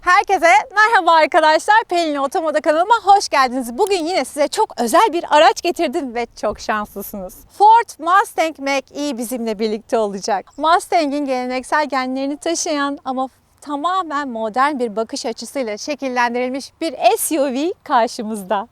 Herkese merhaba arkadaşlar. Pelin Otomoda kanalıma hoş geldiniz. Bugün yine size çok özel bir araç getirdim ve çok şanslısınız. Ford Mustang Mach-E bizimle birlikte olacak. Mustang'in geleneksel genlerini taşıyan ama tamamen modern bir bakış açısıyla şekillendirilmiş bir SUV karşımızda.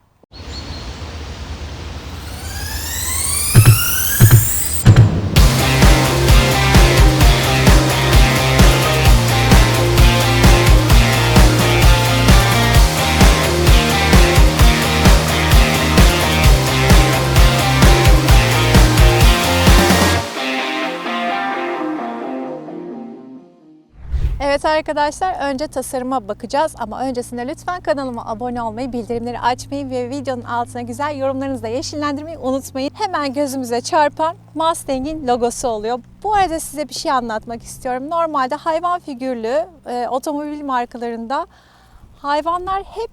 Arkadaşlar önce tasarıma bakacağız ama öncesinde lütfen kanalıma abone olmayı, bildirimleri açmayı ve videonun altına güzel yorumlarınızı da yeşillendirmeyi unutmayın. Hemen gözümüze çarpan Mustang'in logosu oluyor. Bu arada size bir şey anlatmak istiyorum. Normalde hayvan figürlü e, otomobil markalarında hayvanlar hep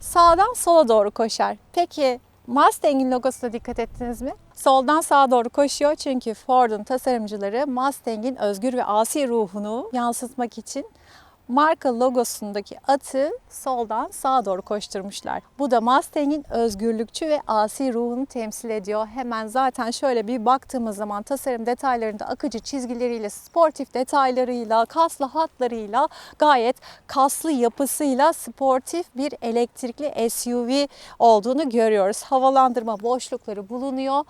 sağdan sola doğru koşar. Peki Mustang'in logosuna dikkat ettiniz mi? Soldan sağa doğru koşuyor çünkü Ford'un tasarımcıları Mustang'in özgür ve asi ruhunu yansıtmak için marka logosundaki atı soldan sağa doğru koşturmuşlar. Bu da Mustang'in özgürlükçü ve asi ruhunu temsil ediyor. Hemen zaten şöyle bir baktığımız zaman tasarım detaylarında akıcı çizgileriyle, sportif detaylarıyla, kaslı hatlarıyla, gayet kaslı yapısıyla sportif bir elektrikli SUV olduğunu görüyoruz. Havalandırma boşlukları bulunuyor.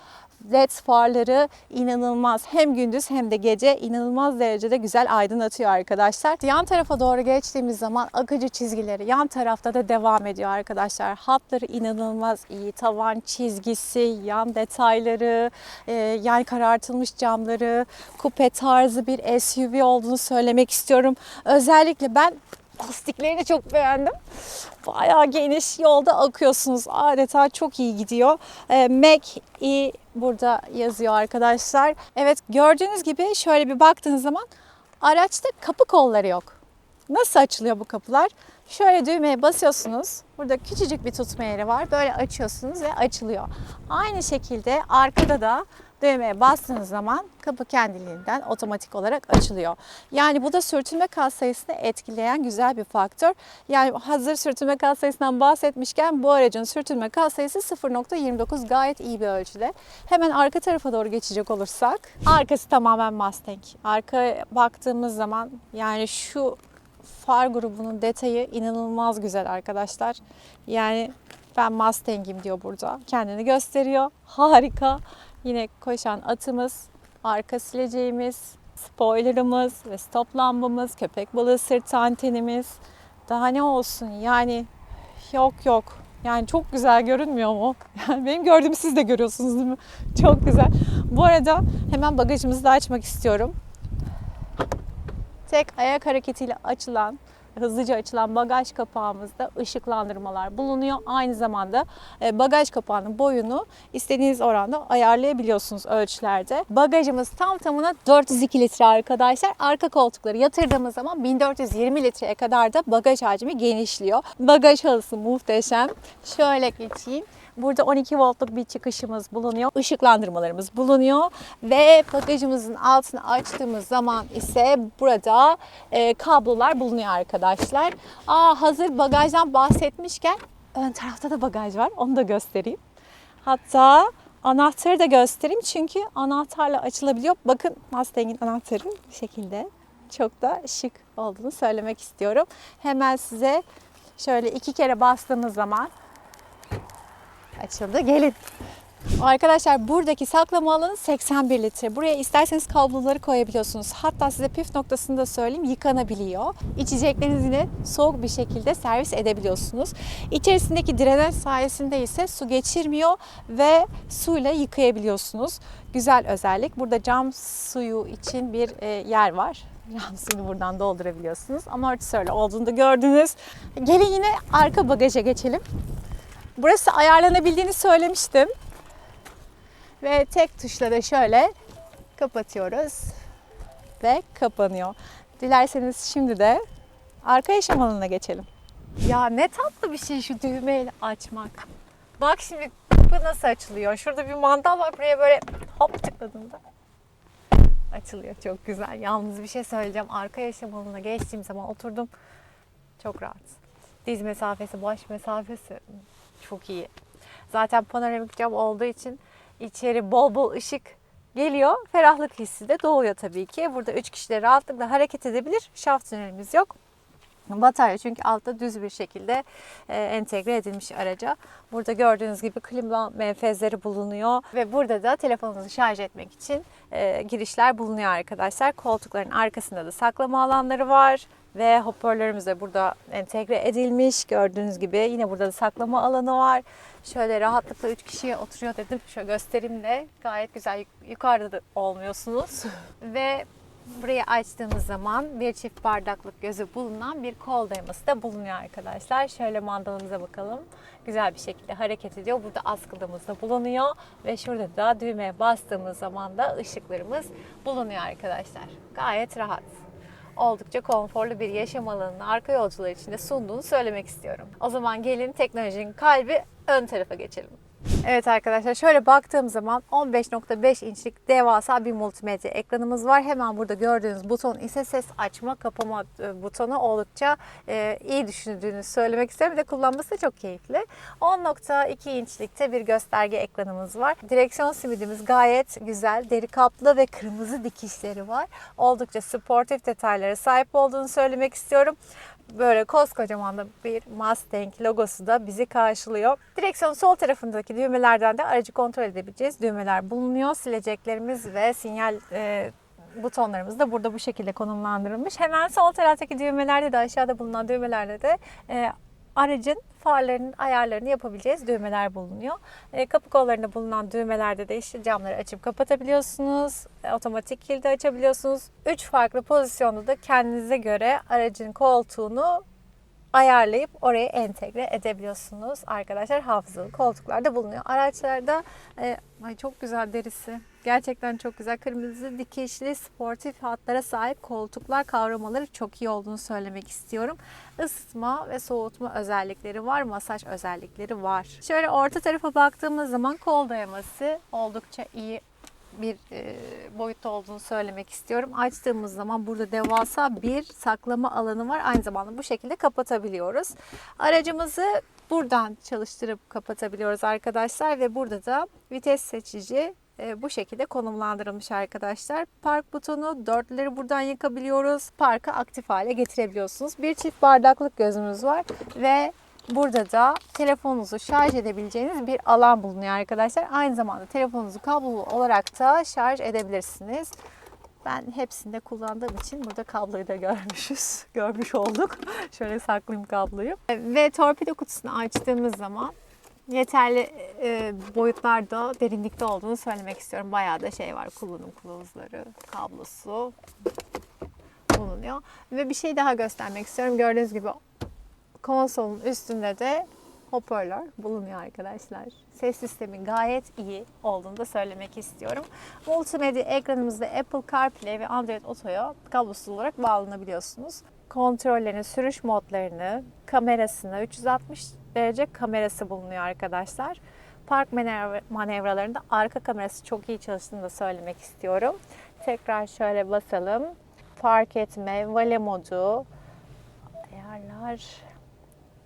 LED farları inanılmaz hem gündüz hem de gece inanılmaz derecede güzel aydınlatıyor arkadaşlar. Yan tarafa doğru geçtiğimiz zaman akıcı çizgileri yan tarafta da devam ediyor arkadaşlar. Hatları inanılmaz iyi. Tavan çizgisi, yan detayları, e, yani karartılmış camları, kupe tarzı bir SUV olduğunu söylemek istiyorum. Özellikle ben lastiklerini çok beğendim. Bayağı geniş yolda akıyorsunuz. Adeta çok iyi gidiyor. E, Mac E burada yazıyor arkadaşlar. Evet gördüğünüz gibi şöyle bir baktığınız zaman araçta kapı kolları yok. Nasıl açılıyor bu kapılar? Şöyle düğmeye basıyorsunuz. Burada küçücük bir tutma yeri var. Böyle açıyorsunuz ve açılıyor. Aynı şekilde arkada da düğmeye bastığınız zaman kapı kendiliğinden otomatik olarak açılıyor. Yani bu da sürtünme kas sayısını etkileyen güzel bir faktör. Yani hazır sürtünme kas sayısından bahsetmişken bu aracın sürtünme kas sayısı 0.29 gayet iyi bir ölçüde. Hemen arka tarafa doğru geçecek olursak arkası tamamen Mustang. Arka baktığımız zaman yani şu far grubunun detayı inanılmaz güzel arkadaşlar. Yani ben Mustang'im diyor burada. Kendini gösteriyor. Harika. Yine koşan atımız, arka sileceğimiz, spoilerımız ve stop lambamız, köpek balığı sırt antenimiz. Daha ne olsun yani yok yok. Yani çok güzel görünmüyor mu? Yani benim gördüğümü siz de görüyorsunuz değil mi? Çok güzel. Bu arada hemen bagajımızı da açmak istiyorum. Tek ayak hareketiyle açılan, hızlıca açılan bagaj kapağımızda ışıklandırmalar bulunuyor. Aynı zamanda e, bagaj kapağının boyunu istediğiniz oranda ayarlayabiliyorsunuz ölçülerde. Bagajımız tam tamına 402 litre arkadaşlar. Arka koltukları yatırdığımız zaman 1420 litreye kadar da bagaj hacmi genişliyor. Bagaj halısı muhteşem. Şöyle geçeyim. Burada 12 voltluk bir çıkışımız bulunuyor. Işıklandırmalarımız bulunuyor. Ve bagajımızın altını açtığımız zaman ise burada e, kablolar bulunuyor arkadaşlar. Aa, hazır bagajdan bahsetmişken ön tarafta da bagaj var. Onu da göstereyim. Hatta anahtarı da göstereyim çünkü anahtarla açılabiliyor. Bakın Mustang'in anahtarı bu şekilde. Çok da şık olduğunu söylemek istiyorum. Hemen size şöyle iki kere bastığımız zaman açıldı. Gelin. Arkadaşlar buradaki saklama alanı 81 litre. Buraya isterseniz kabloları koyabiliyorsunuz. Hatta size püf noktasını da söyleyeyim yıkanabiliyor. İçeceklerinizi yine soğuk bir şekilde servis edebiliyorsunuz. İçerisindeki drenaj sayesinde ise su geçirmiyor ve suyla yıkayabiliyorsunuz. Güzel özellik. Burada cam suyu için bir e, yer var. Cam suyunu buradan doldurabiliyorsunuz. Amortisörle olduğunu da gördünüz. Gelin yine arka bagaja geçelim. Burası ayarlanabildiğini söylemiştim. Ve tek tuşla da şöyle kapatıyoruz ve kapanıyor. Dilerseniz şimdi de arka yaşam alanına geçelim. Ya ne tatlı bir şey şu düğmeyle açmak. Bak şimdi kapı nasıl açılıyor. Şurada bir mandal var. Buraya böyle hop tıkladığımda açılıyor. Çok güzel. Yalnız bir şey söyleyeceğim. Arka yaşam alanına geçtiğim zaman oturdum. Çok rahat. Diz mesafesi, baş mesafesi çok iyi. Zaten panoramik cam olduğu için içeri bol bol ışık geliyor. Ferahlık hissi de doğuyor tabii ki. Burada 3 kişi de rahatlıkla hareket edebilir. Şaft tünelimiz yok. Batarya çünkü altta düz bir şekilde e, entegre edilmiş araca. Burada gördüğünüz gibi klima menfezleri bulunuyor ve burada da telefonunuzu şarj etmek için e, girişler bulunuyor arkadaşlar. Koltukların arkasında da saklama alanları var ve hoparlörümüz de burada entegre edilmiş. Gördüğünüz gibi yine burada da saklama alanı var. Şöyle rahatlıkla 3 kişiye oturuyor dedim. Şöyle göstereyim de gayet güzel Yuk- yukarıda da olmuyorsunuz. ve Burayı açtığımız zaman bir çift bardaklık gözü bulunan bir kol dayaması da bulunuyor arkadaşlar. Şöyle mandalımıza bakalım. Güzel bir şekilde hareket ediyor. Burada askılığımız da bulunuyor. Ve şurada da düğmeye bastığımız zaman da ışıklarımız bulunuyor arkadaşlar. Gayet rahat. Oldukça konforlu bir yaşam alanını arka yolcular için de sunduğunu söylemek istiyorum. O zaman gelin teknolojinin kalbi ön tarafa geçelim. Evet arkadaşlar şöyle baktığım zaman 15.5 inçlik devasa bir multimedya ekranımız var. Hemen burada gördüğünüz buton ise ses açma kapama e, butonu oldukça e, iyi düşündüğünü söylemek isterim. De kullanması da çok keyifli. 10.2 inçlikte bir gösterge ekranımız var. Direksiyon simidimiz gayet güzel. Deri kaplı ve kırmızı dikişleri var. Oldukça sportif detaylara sahip olduğunu söylemek istiyorum böyle koskocaman da bir Mustang logosu da bizi karşılıyor. Direksiyonun sol tarafındaki düğmelerden de aracı kontrol edebileceğiz düğmeler bulunuyor. Sileceklerimiz ve sinyal e, butonlarımız da burada bu şekilde konumlandırılmış. Hemen sol taraftaki düğmelerde de aşağıda bulunan düğmelerde de e, aracın farlarının ayarlarını yapabileceğiz düğmeler bulunuyor. E, kapı kollarında bulunan düğmelerde de işte camları açıp kapatabiliyorsunuz. E, otomatik kilidi açabiliyorsunuz. Üç farklı pozisyonda da kendinize göre aracın koltuğunu ayarlayıp oraya entegre edebiliyorsunuz arkadaşlar. Hafızalı koltuklarda bulunuyor. Araçlarda e, ay çok güzel derisi. Gerçekten çok güzel. Kırmızı dikişli sportif hatlara sahip koltuklar kavramaları çok iyi olduğunu söylemek istiyorum. Isıtma ve soğutma özellikleri var. Masaj özellikleri var. Şöyle orta tarafa baktığımız zaman kol dayaması oldukça iyi bir e, boyutta olduğunu söylemek istiyorum. Açtığımız zaman burada devasa bir saklama alanı var. Aynı zamanda bu şekilde kapatabiliyoruz. Aracımızı buradan çalıştırıp kapatabiliyoruz arkadaşlar ve burada da vites seçici e, bu şekilde konumlandırılmış arkadaşlar. Park butonu dörtleri buradan yakabiliyoruz. Parkı aktif hale getirebiliyorsunuz. Bir çift bardaklık gözümüz var ve Burada da telefonunuzu şarj edebileceğiniz bir alan bulunuyor arkadaşlar. Aynı zamanda telefonunuzu kablolu olarak da şarj edebilirsiniz. Ben hepsinde kullandığım için burada kabloyu da görmüşüz. Görmüş olduk. Şöyle saklayayım kabloyu. Ve torpido kutusunu açtığımız zaman yeterli e, boyutlarda, derinlikte olduğunu söylemek istiyorum. Bayağı da şey var. Kullanım kılavuzları, kablosu bulunuyor. Ve bir şey daha göstermek istiyorum. Gördüğünüz gibi konsolun üstünde de hoparlör bulunuyor arkadaşlar. Ses sistemi gayet iyi olduğunu da söylemek istiyorum. Multimedya ekranımızda Apple CarPlay ve Android Auto'ya kablosuz olarak bağlanabiliyorsunuz. Kontrollerini, sürüş modlarını, kamerasını, 360 derece kamerası bulunuyor arkadaşlar. Park manevra- manevralarında arka kamerası çok iyi çalıştığını da söylemek istiyorum. Tekrar şöyle basalım. Park etme, vale modu, ayarlar,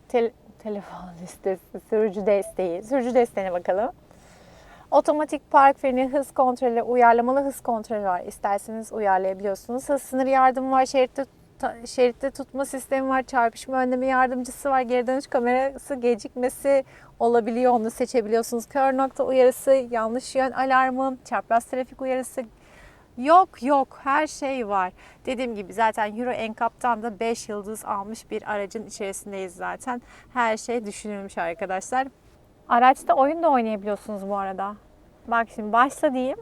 Tel- telefon listesi, sürücü desteği. Sürücü desteğine bakalım. Otomatik park freni, hız kontrolü, uyarlamalı hız kontrolü var. İsterseniz uyarlayabiliyorsunuz. Hız sınır yardımı var, şeritte, şeritte tutma sistemi var, çarpışma önleme yardımcısı var, geri dönüş kamerası gecikmesi olabiliyor. Onu seçebiliyorsunuz. Kör nokta uyarısı, yanlış yön alarmı, çapraz trafik uyarısı, Yok yok her şey var. Dediğim gibi zaten Euro NCAP'tan da 5 yıldız almış bir aracın içerisindeyiz zaten. Her şey düşünülmüş arkadaşlar. Araçta oyun da oynayabiliyorsunuz bu arada. Bak şimdi başla diyeyim.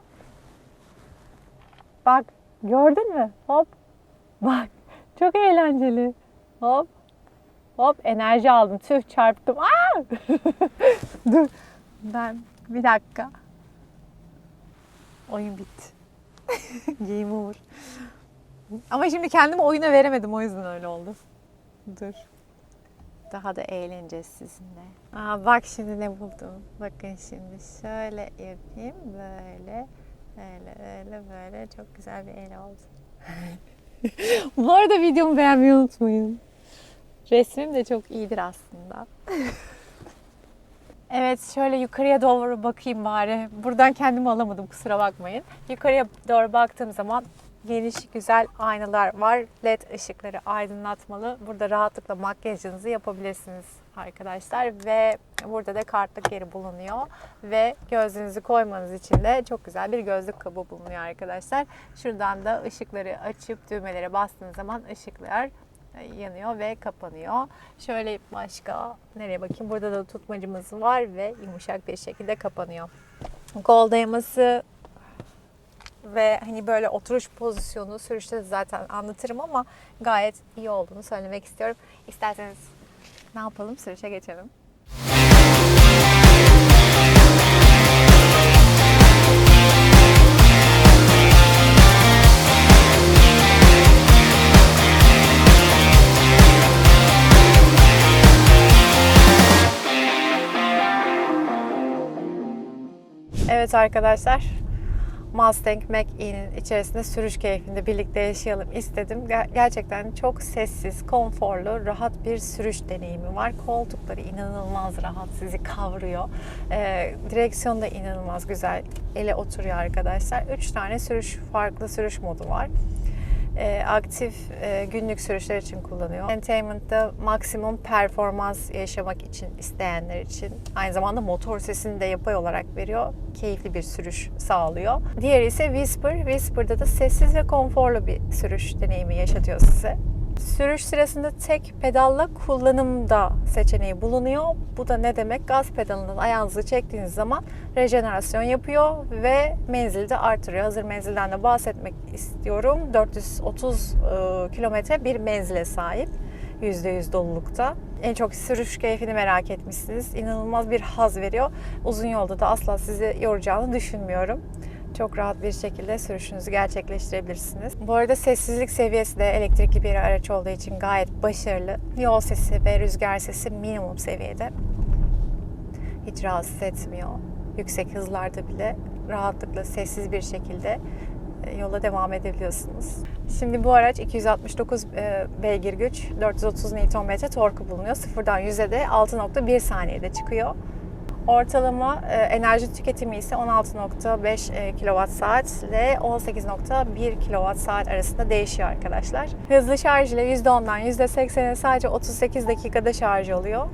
Bak gördün mü? Hop. Bak çok eğlenceli. Hop. Hop enerji aldım. Tüh çarptım. Aa! Dur. Ben bir dakika. Oyun bitti. Game over. Ama şimdi kendimi oyuna veremedim o yüzden öyle oldu. Dur. Daha da eğleneceğiz sizinle. Aa, bak şimdi ne buldum. Bakın şimdi şöyle yapayım. Böyle. Böyle böyle böyle. Çok güzel bir el oldu. Bu arada videomu beğenmeyi unutmayın. Resmim de çok iyidir aslında. evet şöyle yukarıya doğru bakayım bari. Buradan kendimi alamadım kusura bakmayın. Yukarıya doğru baktığım zaman geniş güzel aynalar var. LED ışıkları aydınlatmalı. Burada rahatlıkla makyajınızı yapabilirsiniz arkadaşlar ve burada da kartlık yeri bulunuyor ve gözlüğünüzü koymanız için de çok güzel bir gözlük kabı bulunuyor arkadaşlar. Şuradan da ışıkları açıp düğmelere bastığınız zaman ışıklar yanıyor ve kapanıyor. Şöyle başka nereye bakayım? Burada da tutmacımız var ve yumuşak bir şekilde kapanıyor. Gol dayaması ve hani böyle oturuş pozisyonu sürüşte zaten anlatırım ama gayet iyi olduğunu söylemek istiyorum. İsterseniz ne yapalım? Sürüşe geçelim. Evet arkadaşlar, Mustang Mach-E'nin içerisinde sürüş keyfinde birlikte yaşayalım istedim. Ger- Gerçekten çok sessiz, konforlu, rahat bir sürüş deneyimi var. Koltukları inanılmaz rahat, sizi kavruyor. Ee, direksiyon da inanılmaz güzel, ele oturuyor arkadaşlar. Üç tane sürüş, farklı sürüş modu var. Ee, aktif e, günlük sürüşler için kullanıyor. Entertainment'ta maksimum performans yaşamak için isteyenler için aynı zamanda motor sesini de yapay olarak veriyor. Keyifli bir sürüş sağlıyor. Diğeri ise Whisper. Whisper'da da sessiz ve konforlu bir sürüş deneyimi yaşatıyor size. Sürüş sırasında tek pedalla kullanımda seçeneği bulunuyor. Bu da ne demek? Gaz pedalından ayağınızı çektiğiniz zaman rejenerasyon yapıyor ve menzili de artırıyor. Hazır menzilden de bahsetmek istiyorum. 430 e, kilometre bir menzile sahip. %100 dolulukta. En çok sürüş keyfini merak etmişsiniz. İnanılmaz bir haz veriyor. Uzun yolda da asla sizi yoracağını düşünmüyorum çok rahat bir şekilde sürüşünüzü gerçekleştirebilirsiniz. Bu arada sessizlik seviyesi de elektrikli bir araç olduğu için gayet başarılı. Yol sesi ve rüzgar sesi minimum seviyede. Hiç rahatsız etmiyor. Yüksek hızlarda bile rahatlıkla sessiz bir şekilde e, yola devam edebiliyorsunuz. Şimdi bu araç 269 e, beygir güç, 430 Nm torku bulunuyor. Sıfırdan 100'e de 6.1 saniyede çıkıyor. Ortalama e, enerji tüketimi ise 16.5 e, kWh ile 18.1 kWh arasında değişiyor arkadaşlar. Hızlı şarj ile %10'dan %80'e sadece 38 dakikada şarj oluyor.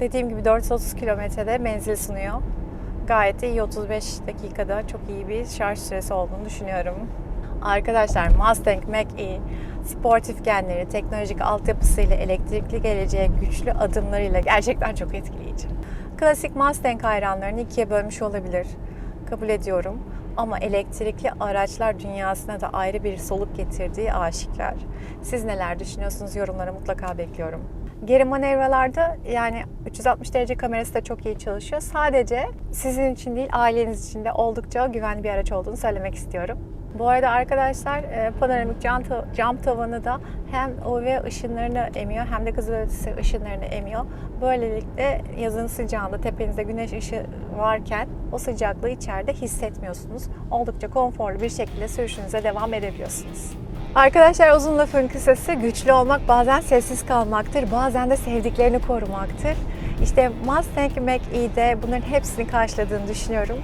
Dediğim gibi 430 kilometrede menzil sunuyor. Gayet iyi 35 dakikada çok iyi bir şarj süresi olduğunu düşünüyorum. Arkadaşlar Mustang Mach-E sportif genleri, teknolojik altyapısıyla, elektrikli geleceğe güçlü adımlarıyla gerçekten çok etkileyici. Klasik Mustang hayranlarını ikiye bölmüş olabilir. Kabul ediyorum. Ama elektrikli araçlar dünyasına da ayrı bir soluk getirdiği aşikar. Siz neler düşünüyorsunuz? Yorumlara mutlaka bekliyorum. Geri manevralarda yani 360 derece kamerası da çok iyi çalışıyor. Sadece sizin için değil aileniz için de oldukça güvenli bir araç olduğunu söylemek istiyorum. Bu arada arkadaşlar e, panoramik cam, cam tavanı da hem UV ışınlarını emiyor hem de kızılötesi ışınlarını emiyor. Böylelikle yazın sıcağında tepenizde güneş ışığı varken o sıcaklığı içeride hissetmiyorsunuz. Oldukça konforlu bir şekilde sürüşünüze devam edebiliyorsunuz. Arkadaşlar uzun lafın kısası güçlü olmak bazen sessiz kalmaktır, bazen de sevdiklerini korumaktır. İşte Mustang Mach-E'de bunların hepsini karşıladığını düşünüyorum.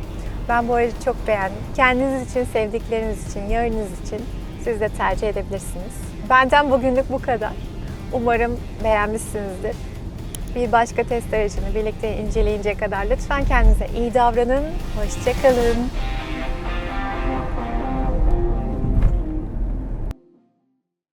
Ben bu aracı çok beğendim. Kendiniz için, sevdikleriniz için, yarınınız için siz de tercih edebilirsiniz. Benden bugünlük bu kadar. Umarım beğenmişsinizdir. Bir başka test aracını birlikte inceleyince kadar lütfen kendinize iyi davranın. Hoşçakalın.